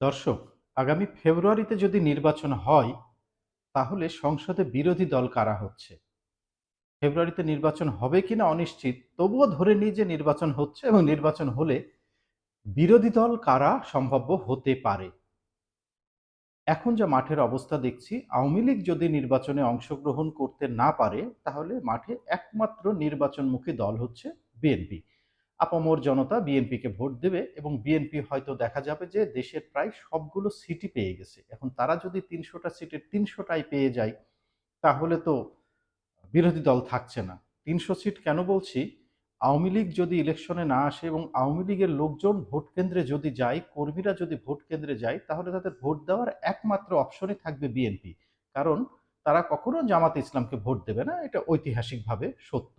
দর্শক, আগামী ফেব্রুয়ারিতে যদি নির্বাচন হয়, তাহলে সংসদে বিরোধী দল কারা হচ্ছে? ফেব্রুয়ারিতে নির্বাচন হবে কিনা অনিশ্চিত, তবুও ধরে নিই যে নির্বাচন হচ্ছে এবং নির্বাচন হলে বিরোধী দল কারা সম্ভাব্য হতে পারে। এখন যা মাঠের অবস্থা দেখছি, আওয়ামী লীগ যদি নির্বাচনে অংশগ্রহণ করতে না পারে, তাহলে মাঠে একমাত্র নির্বাচনমুখী দল হচ্ছে বিএনপি। আপামর জনতা বিএনপিকে ভোট দেবে এবং বিএনপি হয়তো দেখা যাবে যে দেশের প্রায় সবগুলো সিটই পেয়ে গেছে। এখন তারা যদি তিনশোটা সিটের তিনশোটাই পেয়ে যায়, তাহলে তো বিরোধী দল থাকছে না। তিনশো সিট কেন বলছি? আওয়ামী লীগ যদি ইলেকশনে না আসে এবং আওয়ামী লীগের লোকজন ভোট কেন্দ্রে যদি যায়, কর্মীরা যদি ভোট কেন্দ্রে যায়, তাহলে তাদের ভোট দেওয়ার একমাত্র অপশনই থাকবে বিএনপি। কারণ তারা কখনো জামাত ইসলামকে ভোট দেবে না, এটা ঐতিহাসিকভাবে সত্য।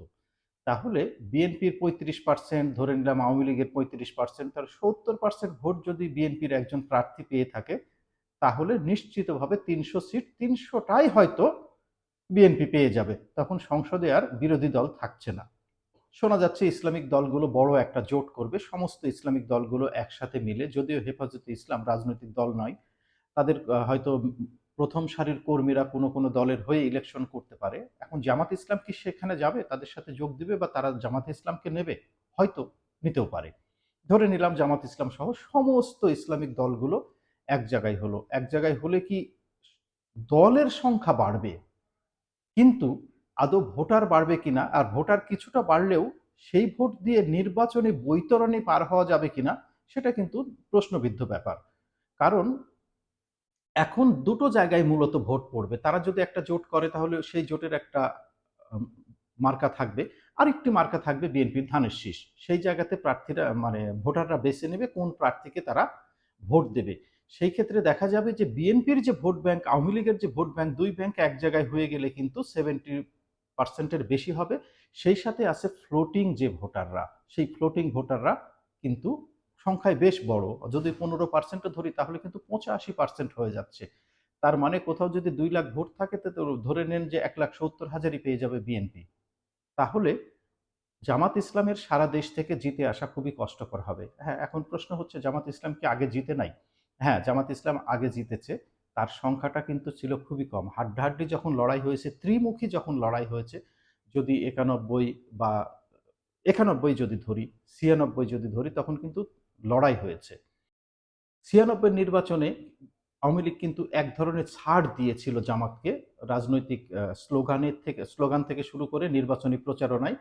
তাহলে বিএনপির পঁয়ত্রিশ পার্সেন্ট ধরে নিলাম আওয়ামী লীগের পঁয়ত্রিশ পার্সেন্ট তার সত্তর পার্সেন্ট ভোট যদি বিএনপির একজন প্রার্থী পেয়ে থাকে, তাহলে নিশ্চিতভাবে তিনশো সিট, তিনশোটাই হয়তো বিএনপি পেয়ে যাবে। তখন সংসদে আর বিরোধী দল থাকছে না। শোনা যাচ্ছে ইসলামিক দলগুলো বড় একটা জোট করবে, সমস্ত ইসলামিক দলগুলো একসাথে মিলে, যদিও হেফাজতে ইসলাম রাজনৈতিক দল নয়, তাদের হয়তো প্রথম সারির কর্মীরা কোনো কোনো দলের হয়ে ইলেকশন করতে পারে। এখন জামাত ইসলাম কি সেখানে যাবে? তাদের সাথে যোগ দিবে বা তারা জামাত ইসলামকে নেবে? হয়তো নিতেও পারে। ধরে নিলাম জামাত ইসলাম সহ সমস্ত ইসলামিক দলগুলো এক জায়গায় হলো। এক জায়গায় হলে কি দলের সংখ্যা বাড়বে? কিন্তু আদৌ ভোটার বাড়বে কিনা? আর ভোটার কিছুটা বাড়লেও সেই ভোট দিয়ে নির্বাচনী বৈতরণী পার হওয়া যাবে কিনা? সেটা কিন্তু প্রশ্নবিদ্ধ ব্যাপার। কারণ এখন দুটো জায়গায় মূলত ভোট পড়বে। তারা যদি একটা জোট করে, তাহলে সেই জোটের একটা মার্কা থাকবে। আরেকটি মার্কা থাকবে বিএনপির ধানের শীষ। সেই জায়গাতে প্রার্থীরা মানে ভোটাররা বেছে নেবে কোন প্রার্থীকে তারা ভোট দেবে। সেই ক্ষেত্রে দেখা যাবে যে বিএনপির যে ভোট ব্যাংক, আওয়ামী লীগের যে ভোট ব্যাংক, দুই ব্যাংক এক জায়গায় হয়ে গেলে কিন্তু সেভেন্টি পার্সেন্টের বেশি হবে। সেই সাথে আছে ফ্লোটিং যে ভোটাররা, সেই ফ্লোটিং ভোটাররা কিন্তু সংখ্যায় বেশ বড়। যদি পনেরো পার্সেন্টও ধরি, তাহলে কিন্তু পঁচাশি পার্সেন্ট হয়ে যাচ্ছে। তার মানে কোথাও যদি দুই লাখ ভোট থাকে তো ধরে নেন যে এক লাখ সত্তর হাজারই পেয়ে যাবে বিএনপি। তাহলে জামাত ইসলামের সারা দেশ থেকে জিতে আসা খুবই কষ্টকর হবে। হ্যাঁ এখন প্রশ্ন হচ্ছে, জামাত ইসলাম কি আগে জিতে নাই? হ্যাঁ জামাত ইসলাম আগে জিতেছে। তার সংখ্যাটা কিন্তু ছিল খুবই কম। হাড্ডাহাড্ডি যখন লড়াই হয়েছে, ত্রিমুখী যখন লড়াই হয়েছে, যদি একানব্বই বা, একানব্বই যদি ধরি, ছিয়ানব্বই যদি ধরি, তখন কিন্তু লড়াই হয়েছে। ছিয়ানব্বই নির্বাচনে আওয়ামী লীগ কিন্তু এক ধরনের ছাড় দিয়েছিল জামাতকে। রাজনৈতিক স্লোগানের থেকে, স্লোগান থেকে শুরু করে নির্বাচনী প্রচারণায়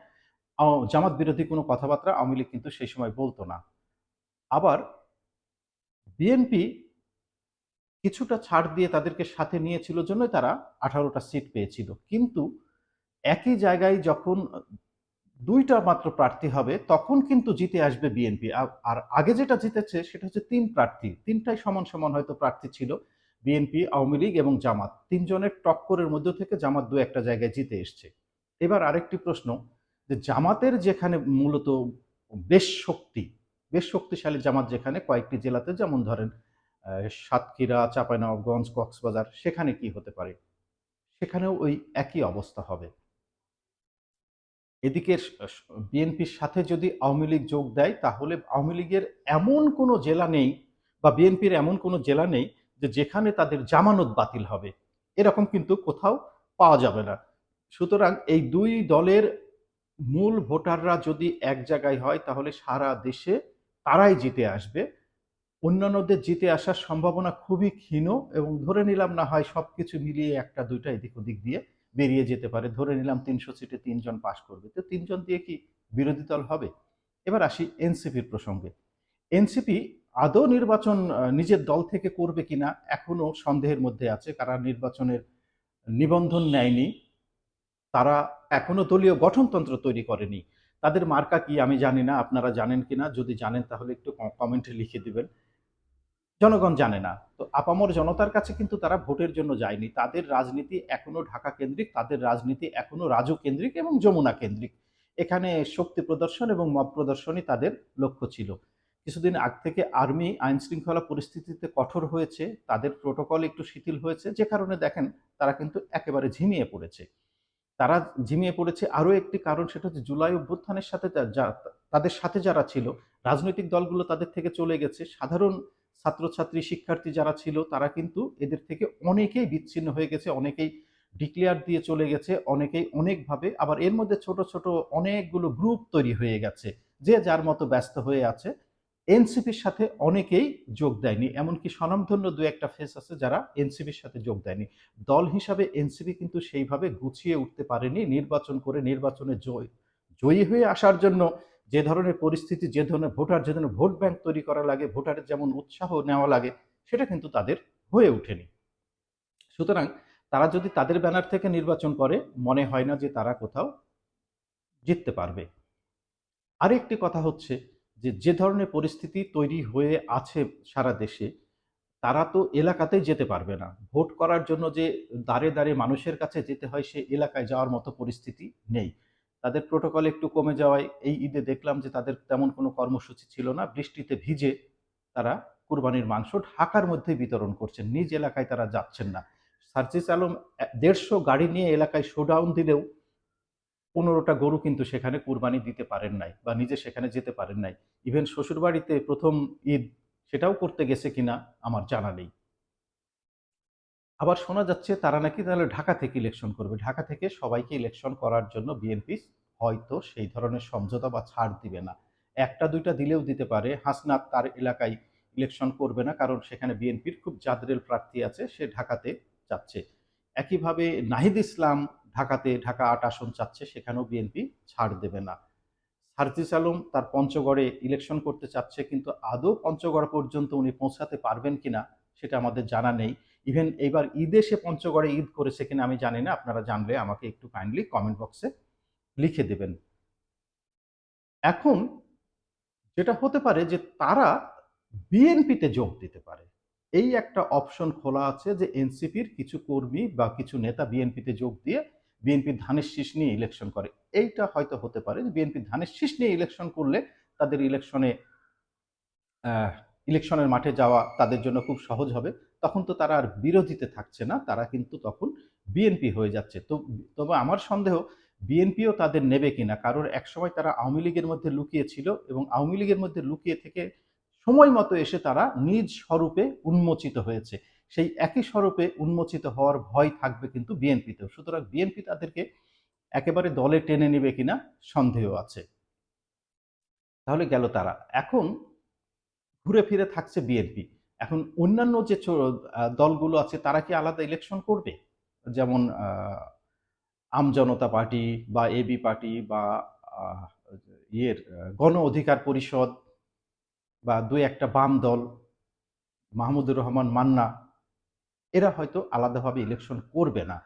জামাত বিরোধী কোনো কথাবার্তা আওয়ামী লীগ কিন্তু সেই সময় বলতো না। আবার বিএনপি কিছুটা ছাড় দিয়ে তাদেরকে সাথে নিয়েছিল জন্যই তারা আঠারোটা সিট পেয়েছিল। কিন্তু একই জায়গায় যখন দুইটা মাত্র প্রার্থী হবে, তখন কিন্তু জিতে আসবে বিএনপি। আর আগে যেটা জিতেছে সেটা হচ্ছে তিন প্রার্থী। তিনটাই সমান সমান হয়তো প্রার্থী ছিল, বিএনপি, আওয়ামী লীগ এবং জামাত। তিনজনের টক্করের মধ্যে থেকে জামাত দু একটা জায়গায় জিতে এসছে। এবার আরেকটি প্রশ্ন, যে জামাতের যেখানে মূলত বেশ শক্তি, বেশ শক্তিশালী জামাত যেখানে, কয়েকটি জেলাতে যেমন ধরেন সাতক্ষীরা, চাঁপাইনবাবগঞ্জ, কক্সবাজার, সেখানে কি হতে পারে? সেখানেও ওই একই অবস্থা হবে। এদিকে বিএনপির সাথে যদি আওয়ামী লীগ যোগ দেয়, তাহলে আওয়ামী লীগের এমন কোনো জেলা নেই বা বিএনপির এমন কোনো জেলা নেই যে যেখানে তাদের জামানত বাতিল হবে। এরকম কিন্তু কোথাও পাওয়া যাবে না। সুতরাং এই দুই দলের মূল ভোটাররা যদি এক জায়গায় হয়, তাহলে সারা দেশে তারাই জিতে আসবে। অন্যান্যদের জিতে আসার সম্ভাবনা খুবই ক্ষীণ এবং ধরে নিলাম না হয় সবকিছু মিলিয়ে একটা দুইটা এদিক ওদিক দিয়ে বেরিয়ে যেতে পারে। ধরে নিলাম তিনশো সিটে তিনজন পাশ করবে। তো তিনজন দিয়ে কি বিরোধী দল হবে? এবার আসি এনসিপির প্রসঙ্গে। এনসিপি আদৌ নির্বাচন নিজের দল থেকে করবে কিনা এখনও সন্দেহের মধ্যে আছে। কারা নির্বাচনের নিবন্ধন নেয়নি, তারা এখনও দলীয় গঠনতন্ত্র তৈরি করেনি। তাদের মার্কা কি আমি জানি না। আপনারা জানেন কিনা? যদি জানেন তাহলে একটু কমেন্টে লিখে দিবেন। জনগণ জানে না। তো আপামর জনতার কাছে কিন্তু তারা ভোটের জন্য যায়নি। তাদের রাজনীতি এখনও ঢাকা কেন্দ্রিক, তাদের রাজনীতি এখনও রাজু কেন্দ্রিক এবং যমুনা কেন্দ্রিক। এখানে শক্তি প্রদর্শন এবং মব প্রদর্শনই তাদের লক্ষ্য ছিল। কিছুদিন আগ থেকে আর্মি আইন শৃঙ্খলা পরিস্থিতিতে কঠোর হয়েছে, তাদের প্রোটোকল একটু শিথিল হয়েছে, যে কারণে দেখেন তারা কিন্তু একেবারে ঝিমিয়ে পড়েছে। তারা ঝিমিয়ে পড়েছে আরও একটি কারণ, সেটা হচ্ছে জুলাই অভ্যুত্থানের সাথে তাদের সাথে যারা ছিল, রাজনৈতিক দলগুলো তাদের থেকে চলে গেছে। সাধারণ ছাত্রছাত্রী, শিক্ষার্থী যারা ছিল, তারা কিন্তু এদের থেকে অনেকেই বিচ্ছিন্ন হয়ে গেছে, অনেকেই ডিক্লেয়ার দিয়ে চলে গেছে, অনেকেই অনেকভাবে আবার এর মধ্যে ছোট ছোট অনেকগুলো গ্রুপ তৈরি হয়ে গেছে, যে যার মতো ব্যস্ত হয়ে আছে। এনসিপির সাথে অনেকেই যোগ দেয়নি, এমনকি স্বনামধন্য দু একটা ফেস আছে যারা এনসিপির সাথে যোগ দেয়নি। দল হিসাবে এনসিপি কিন্তু সেইভাবে গুছিয়ে উঠতে পারেনি, নির্বাচন করে নির্বাচনে জয়, জয়ী হয়ে আসার জন্য যে ধরনের পরিস্থিতি, যে ধরনের ভোটার, যে ধরনের ভোট ব্যাংক তৈরি করা লাগে, ভোটারের যেমন উৎসাহ নেওয়া লাগে, সেটা কিন্তু তাদের হয়ে ওঠেনি। সুতরাং তারা যদি তাদের ব্যানার থেকে নির্বাচন করে, মনে হয় না যে তারা কোথাও জিততে পারবে। আরেকটি কথা হচ্ছে যে যে ধরনের পরিস্থিতি তৈরি হয়ে আছে সারা দেশে, তারা তো এলাকাতেই যেতে পারবে না। ভোট করার জন্য যে দাঁড়ে দাঁড়ে মানুষের কাছে যেতে হয় সে এলাকায় যাওয়ার মতো পরিস্থিতি নেই। তাদের প্রোটোকল একটু কমে যাওয়ায় এই ঈদে দেখলাম যে তাদের তেমন কোনো কর্মসূচি ছিল না। বৃষ্টিতে ভিজে তারা কুরবানির মাংস ঢাকার মধ্যে বিতরণ করছেন। নিজ এলাকায় তারা যাচ্ছেন না। সার্জিস আলম দেড়শো গাড়ি নিয়ে এলাকায় শোডাউন দিলেও পনেরোটা গরু কিন্তু সেখানে কুরবানি দিতে পারেন নাই বা নিজে সেখানে যেতে পারেন নাই। ইভেন শ্বশুরবাড়িতে প্রথম ঈদ সেটাও করতে গেছে কিনা আমার জানা নেই। আবার শোনা যাচ্ছে তারা নাকি তাহলে ঢাকা থেকে ইলেকশন করবে। ঢাকা থেকে সবাইকে ইলেকশন করার জন্য বিএনপি হয়তো সেই ধরনের সমঝোতা বা ছাড় দিবে না। একটা, দুইটা দিলেও দিতে পারে। হাসনাত তার এলাকায় ইলেকশন করবে না কারণ সেখানে বিএনপির খুব জাদরেল প্রার্থী আছে, সে ঢাকাতে যাচ্ছে। একইভাবে নাহিদ ইসলাম ঢাকাতে, ঢাকা আট আসন চাচ্ছে, সেখানেও বিএনপি ছাড় দেবে না। সার্জিস আলম তার পঞ্চগড়ে ইলেকশন করতে চাচ্ছে, কিন্তু আদৌ পঞ্চগড় পর্যন্ত উনি পৌঁছাতে পারবেন কিনা, সেটা আমাদের জানা নেই। ইভেন এইবার ঈদে সে পঞ্চগড়ে ঈদ করেছে কিনা আমি জানি না, আপনারা জানলে আমাকে একটু কাইন্ডলি কমেন্ট বক্সে লিখে দেবেন। এখন যেটা হতে পারে যে তারা বিএনপিতে যোগ দিতে পারে। এই একটা অপশন খোলা আছে যে এনসিপির কিছু কর্মী বা কিছু নেতা বিএনপিতে যোগ দিয়ে বিএনপির ধানের শীষ নিয়ে ইলেকশন করে। এইটা হয়তো হতে পারে যে বিএনপির ধানের শীষ নিয়ে ইলেকশন করলে তাদের ইলেকশনে ইলেকশনের মাঠে যাওয়া তাদের জন্য খুব সহজ হবে। তখন তো তারা আর বিরোধীতে থাকছে না, তারা কিন্তু তখন বিএনপি হয়ে যাচ্ছে। তো, তবে আমার সন্দেহ, বিএনপিও তাদের নেবে কিনা? কারণ একসময় তারা আওয়ামী লীগের মধ্যে লুকিয়ে ছিল এবং আওয়ামী লীগের মধ্যে লুকিয়ে থেকে সময় মতো এসে তারা নিজ স্বরূপে উন্মোচিত হয়েছে। সেই একই স্বরূপে উন্মোচিত হওয়ার ভয় থাকবে কিন্তু বিএনপিতেও। সুতরাং বিএনপি তাদেরকে একেবারে দলে টেনে নেবে কিনা সন্দেহ আছে। তাহলে গেল তারা। এখন ঘুরে ফিরে থাকছে বিএনপি। এখন অন্যান্য যে দলগুলো আছে, তারা কি আলাদা ইলেকশন করবে? যেমন আমজনতা পার্টি বা এবি পার্টি বা ইয়ের গণ অধিকার পরিষদ বা দুই একটা বাম দল, মাহমুদুর রহমান মান্না, এরা হয়তো আলাদাভাবে ইলেকশন করবে না।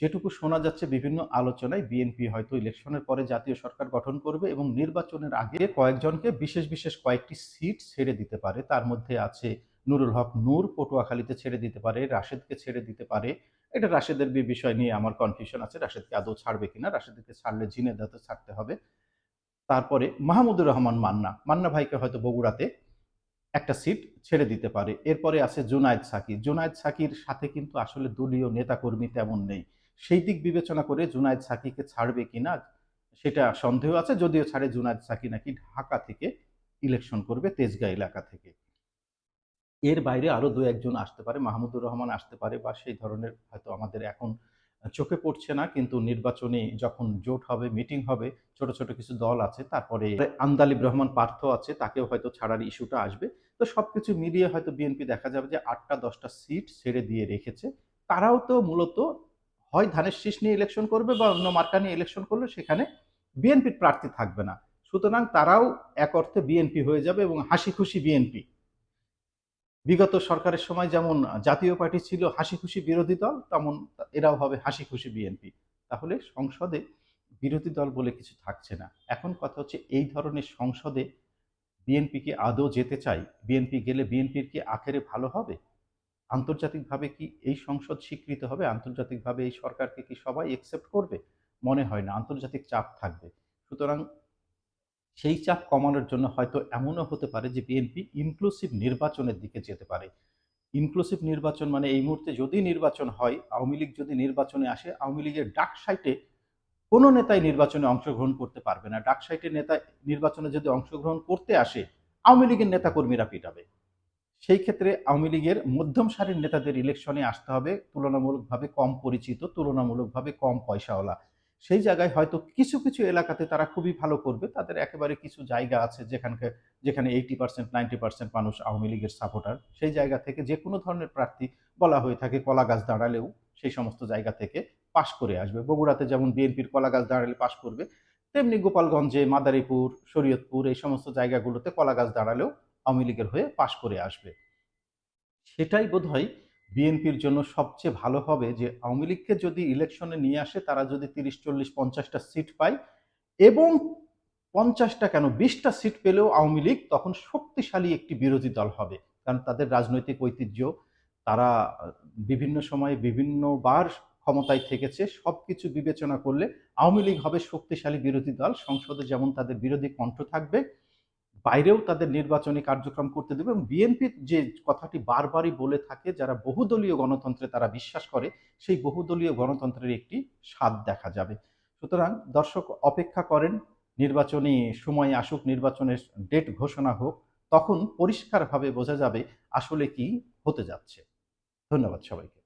যেটুকু শোনা যাচ্ছে বিভিন্ন আলোচনায়, বিএনপি হয়তো ইলেকশনের পরে জাতীয় সরকার গঠন করবে এবং নির্বাচনের আগে কয়েকজনকে বিশেষ বিশেষ কয়েকটি সিট ছেড়ে দিতে পারে। তার মধ্যে আছে নুরুল হক নূর পটুয়াখালীতে ছেড়ে দিতে পারে, রাশেদকে ছেড়ে দিতে পারে। এটা রাশেদের বিষয় নিয়ে আমার কনফিউশন আছে, রাশেদকে আদৌ ছাড়বে কিনা, রাশেদকে ছাড়লে ঝিনেদাতে ছাড়তে হবে। তারপরে মাহমুদুর রহমান মান্না মান্না ভাইকে হয়তো বগুড়াতে একটা সিট ছেড়ে দিতে পারে। এরপরে আছে জুনায়দ সাকির জুনায়দ সাকির সাথে কিন্তু আসলে দলীয় নেতাকর্মী তেমন নেই। সেই দিক বিবেচনা করে জুনায়দ সাকিকে ছাড়বে কিনা, সেটা সন্দেহ আছে, যদিও ছাড়ে জুনায়দ সাকি নাকি ঢাকা থেকে ইলেকশন করবে তেজগাঁ এলাকা থেকে। এর বাইরে আরও দু একজন আসতে পারে, মাহমুদুর রহমান আসতে পারে বা সেই ধরনের হয়তো আমাদের এখন চোখে পড়ছে না, কিন্তু নির্বাচনে যখন জোট হবে, মিটিং হবে, ছোট ছোট কিছু দল আছে, তারপরে আন্দালিব রহমান পার্থ আছে, তাকেও হয়তো ছাড়ার ইস্যুটা আসবে। তো সব কিছু মিলিয়ে হয়তো বিএনপি দেখা যাবে যে আটটা, দশটা সিট ছেড়ে দিয়ে রেখেছে। তারাও তো মূলত হয় ধানের শীষ নিয়ে ইলেকশন করবে বা অন্য মার্কা নিয়ে ইলেকশন করলে সেখানে বিএনপির প্রার্থী থাকবে না। সুতরাং তারাও এক অর্থে বিএনপি হয়ে যাবে এবং হাসি খুশি বিএনপি। বিগত সরকারের সময় যেমন জাতীয় পার্টি ছিল হাসি খুশি বিরোধী দল, তেমন এরাও হবে হাসি খুশি বিএনপি। তাহলে সংসদে বিরোধী দল বলে কিছু থাকছে না। এখন কথা হচ্ছে এই ধরনের সংসদে বিএনপি কি আদৌ যেতে চাই বিএনপি গেলে বিএনপির কি আখেরে ভালো হবে? আন্তর্জাতিকভাবে কি এই সংসদ স্বীকৃত হবে? আন্তর্জাতিকভাবে এই সরকারকে কি সবাই একসেপ্ট করবে? মনে হয় না। আন্তর্জাতিক চাপ থাকবে। সুতরাং সেই চাপ কমানোর জন্য হয়তো এমনও হতে পারে যে বিএনপি ইনক্লুসিভ নির্বাচনের দিকে যেতে পারে। ইনক্লুসিভ নির্বাচন মানে এই মুহূর্তে যদি নির্বাচন হয়, আওয়ামী লীগ যদি নির্বাচনে আসে, আওয়ামী লীগের ডাক সাইটে কোনো নেতাই নির্বাচনে অংশগ্রহণ করতে পারবে না। ডাক সাইটে নেতা নির্বাচনে যদি অংশগ্রহণ করতে আসে, আওয়ামী লীগের নেতাকর্মীরা পিটাবে। সেই ক্ষেত্রে আওয়ামী লীগের মধ্যম সারির নেতাদের ইলেকশনে আসতে হবে। তুলনামূলকভাবে কম পরিচিত, তুলনামূলকভাবে কম পয়সাওয়ালা। সেই জায়গায় হয়তো কিছু কিছু এলাকাতে তারা খুবই ভালো করবে। তাদের একেবারে কিছু জায়গা আছে যেখানকে, যেখানে এইটি পার্সেন্ট নাইনটি পার্সেন্ট মানুষ আওয়ামী লীগের সাপোর্টার সেই জায়গা থেকে যে কোনো ধরনের প্রার্থী বলা হয়ে থাকে কলা গাছ দাঁড়ালেও সেই সমস্ত জায়গা থেকে পাশ করে আসবে। বগুড়াতে যেমন বিএনপির কলা গাছ দাঁড়ালে পাশ করবে, তেমনি গোপালগঞ্জে মাদারীপুর, শরীয়তপুর এই সমস্ত জায়গাগুলোতে কলা গাছ দাঁড়ালেও আওয়ামী লীগের হয়ে পাশ করে আসবে। সেটাই বোধহয় বিএনপির জন্য সবচেয়ে ভালো হবে যে আওয়ামী লীগকে যদি ইলেকশনে নিয়ে আসে, তারা যদি তিরিশ, চল্লিশ, পঞ্চাশটা সিট পায় এবং পঞ্চাশটা কেন বিশটা সিট পেলেও আওয়ামী লীগ তখন শক্তিশালী একটি বিরোধী দল হবে। কারণ তাদের রাজনৈতিক ঐতিহ্য, তারা বিভিন্ন সময়ে বিভিন্নবার ক্ষমতায় থেকেছে সব কিছু বিবেচনা করলে আওয়ামী লীগ হবে শক্তিশালী বিরোধী দল। সংসদে যেমন তাদের বিরোধী কণ্ঠ থাকবে বাইরেও তাদের নির্বাচনী কার্যক্রম করতে দেবে এবং বিএনপি যে কথাটি বারবারই বলে থাকে, যারা বহুদলীয় গণতন্ত্রে তারা বিশ্বাস করে, সেই বহুদলীয় গণতন্ত্রের একটি স্বাদ দেখা যাবে। সুতরাং দর্শক অপেক্ষা করেন, নির্বাচনী সময় আসুক, নির্বাচনের ডেট ঘোষণা হোক, তখন পরিষ্কারভাবে বোঝা যাবে আসলে কি হতে যাচ্ছে। ধন্যবাদ সবাইকে।